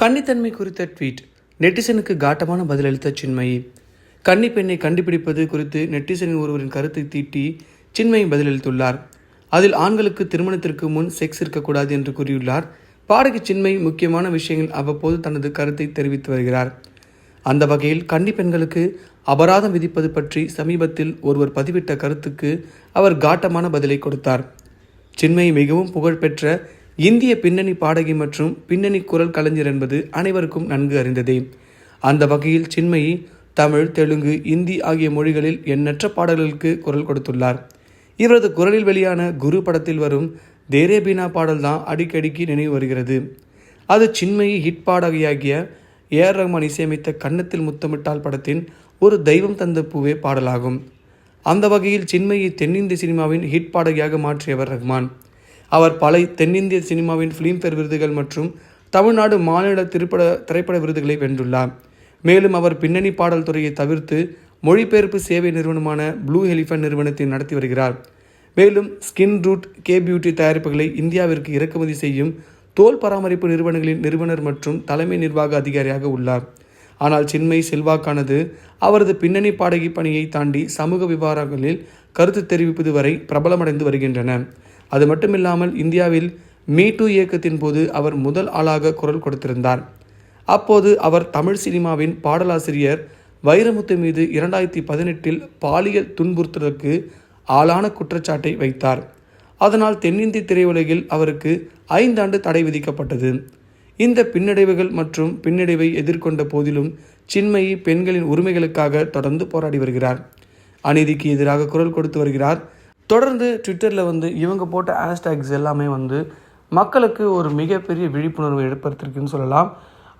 கன்னித்தன்மை குறித்த ட்வீட் நெட்டிசனுக்கு காட்டமான பதிலளித்த சின்மயி கன்னி பெண்ணை கண்டுபிடிப்பது குறித்து நெட்டிசனின் ஒருவரின் கருத்தை தீட்டி சின்மயி பதிலளித்துள்ளார். அதில் ஆண்களுக்கு திருமணத்திற்கு முன் செக்ஸ் இருக்கக்கூடாது என்று கூறியுள்ளார். பாடகி சின்மை முக்கியமான விஷயங்கள் அவ்வப்போது தனது கருத்தை தெரிவித்து வருகிறார். அந்த வகையில் கன்னி பெண்களுக்கு அபராதம் விதிப்பது பற்றி சமீபத்தில் ஒருவர் பதிவிட்ட கருத்துக்கு அவர் காட்டமான பதிலை கொடுத்தார். சின்மை மிகவும் புகழ்பெற்ற இந்திய பின்னணி பாடகி மற்றும் பின்னணி குரல் கலைஞர் என்பது அனைவருக்கும் நன்கு அறிந்ததே. அந்த வகையில் சின்மயி தமிழ் தெலுங்கு இந்தி ஆகிய மொழிகளில் எண்ணற்ற பாடல்களுக்கு குரல் கொடுத்துள்ளார். இவரது குரலில் வெளியான குரு படத்தில் வரும் தேரே பீனா பாடல் தான் அடிக்கடிக்கு நினைவு வருகிறது. அது சின்மயி ஹிட் பாடகியாகிய ஏஆர் ரஹ்மான் இசையமைத்த கன்னத்தில் முத்தமிட்டால் படத்தின் ஒரு தெய்வம் தந்த பூவே பாடலாகும். அந்த வகையில் சின்மயி தென்னிந்திய சினிமாவின் ஹிட் பாடகியாக மாற்றியவர் ரஹ்மான். அவர் பல தென்னிந்திய சினிமாவின் ஃபிலிம்பேர் விருதுகள் மற்றும் தமிழ்நாடு மாநில திரைப்பட திரைப்பட விருதுகளை வென்றுள்ளார். மேலும் அவர் பின்னணி பாடல் துறையை தவிர்த்து மொழிபெயர்ப்பு சேவை நிறுவனமான ப்ளூ ஹெலிஃபன் நிறுவனத்தை நடத்தி வருகிறார். மேலும் ஸ்கின் ரூட் கே பியூட்டி தயாரிப்புகளை இந்தியாவிற்கு இறக்குமதி செய்யும் தோல் பராமரிப்பு நிறுவனங்களின் நிறுவனர் மற்றும் தலைமை நிர்வாக அதிகாரியாக உள்ளார். ஆனால் சின்மை செல்வாக்கானது அவரது பின்னணி பாடகி பணியை தாண்டி சமூக விவகாரங்களில் கருத்து தெரிவிப்பது வரை பிரபலமடைந்து வருகின்றன. அது மட்டுமில்லாமல் இந்தியாவில் மீ டூ இயக்கத்தின் போது அவர் முதல் ஆளாக குரல் கொடுத்திருந்தார். அப்போது அவர் தமிழ் சினிமாவின் பாடலாசிரியர் வைரமுத்து மீது இரண்டாயிரத்தி பதினெட்டில் பாலியல் துன்புறுத்தலுக்கு ஆளான குற்றச்சாட்டை வைத்தார். அதனால் தென்னிந்திய திரையுலகில் அவருக்கு ஐந்தாண்டு தடை விதிக்கப்பட்டது. இந்த பின்னடைவுகள் மற்றும் பின்னடைவை எதிர்கொண்ட போதிலும் சின்மயி பெண்களின் உரிமைகளுக்காக தொடர்ந்து போராடி வருகிறார். அநீதிக்கு எதிராக குரல் கொடுத்து வருகிறார் தொடர்ந்து ட்விட்டரில் வந்து இவங்க போட்ட ஹேஷ்டேக்ஸ் எல்லாமே வந்து மக்களுக்கு ஒரு மிகப்பெரிய விழிப்புணர்வு ஏற்படுத்திருக்குன்னு சொல்லலாம்.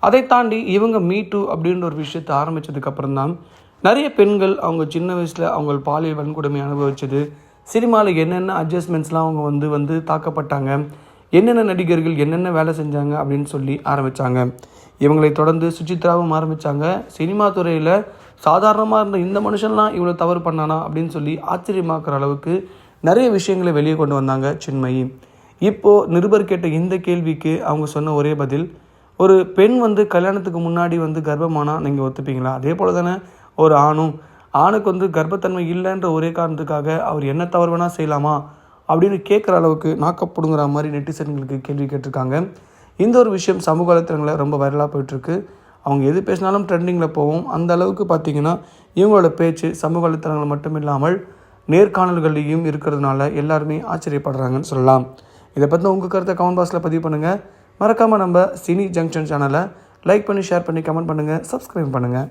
அதை தாண்டி இவங்க மீ டூ அப்படின்ற ஒரு விஷயத்தை ஆரம்பித்ததுக்கப்புறம் தான் நிறைய பெண்கள் அவங்க சின்ன வயசில் அவங்க பாலியல் வன்கொடுமை அனுபவிச்சது சினிமாவில் என்னென்ன அட்ஜஸ்ட்மெண்ட்ஸ்லாம் அவங்க வந்து வந்து தாக்கப்பட்டாங்க என்னென்ன நடிகர்கள் என்னென்ன வேலை செஞ்சாங்க அப்படின்னு சொல்லி ஆரம்பித்தாங்க இவங்களை தொடர்ந்து சுஜித்ராவும் ஆரம்பித்தாங்க சினிமா துறையில் சாதாரணமாக இருந்த இந்த மனுஷன்லாம் இவ்வளோ தவறு பண்ணானா அப்படின்னு சொல்லி ஆச்சரியமாக்குற அளவுக்கு நிறைய விஷயங்களை வெளியே கொண்டு வந்தாங்க சின்மயி. இப்போது நிருபர் கேட்ட இந்த கேள்விக்கு அவங்க சொன்ன ஒரே பதில் ஒரு பெண் வந்து கல்யாணத்துக்கு முன்னாடி வந்து கர்ப்பமானா நீங்கள் ஒத்துப்பீங்களா? அதே போல் தானே ஒரு ஆணும் ஆணுக்கு வந்து கர்ப்பத்தன்மை இல்லைன்ற ஒரே காரணத்துக்காக அவர் என்ன தவறு வேணால் செய்யலாமா? அப்படின்னு கேட்குற அளவுக்கு நாக்கப்படுங்கிற மாதிரி நெட்டிசன்களுக்கு கேள்வி கேட்டிருக்காங்க. இந்த ஒரு விஷயம் சமூக வலைத்தளங்களில் ரொம்ப வைரலாக போயிட்டுருக்கு. அவங்க எது பேசினாலும் ட்ரெண்டிங்கில் போகும். அந்த அளவுக்கு பார்த்தீங்கன்னா இவங்களோட பேச்சு சமூக வலைத்தளங்கள் மட்டும் இல்லாமல் நேர்காணல்கள்லையும் இருக்கிறதுனால எல்லாருமே ஆச்சரியப்படுறாங்கன்னு சொல்லலாம். இதை பற்றி உங்கள் கருத்தை கமெண்ட் பாக்ஸில் பதிவு பண்ணுங்கள் மறக்காமல் நம்ம சினி ஜங்ஷன் சேனலை லைக் பண்ணி ஷேர் பண்ணி கமெண்ட் பண்ணுங்கள் சப்ஸ்கிரைப் பண்ணுங்கள்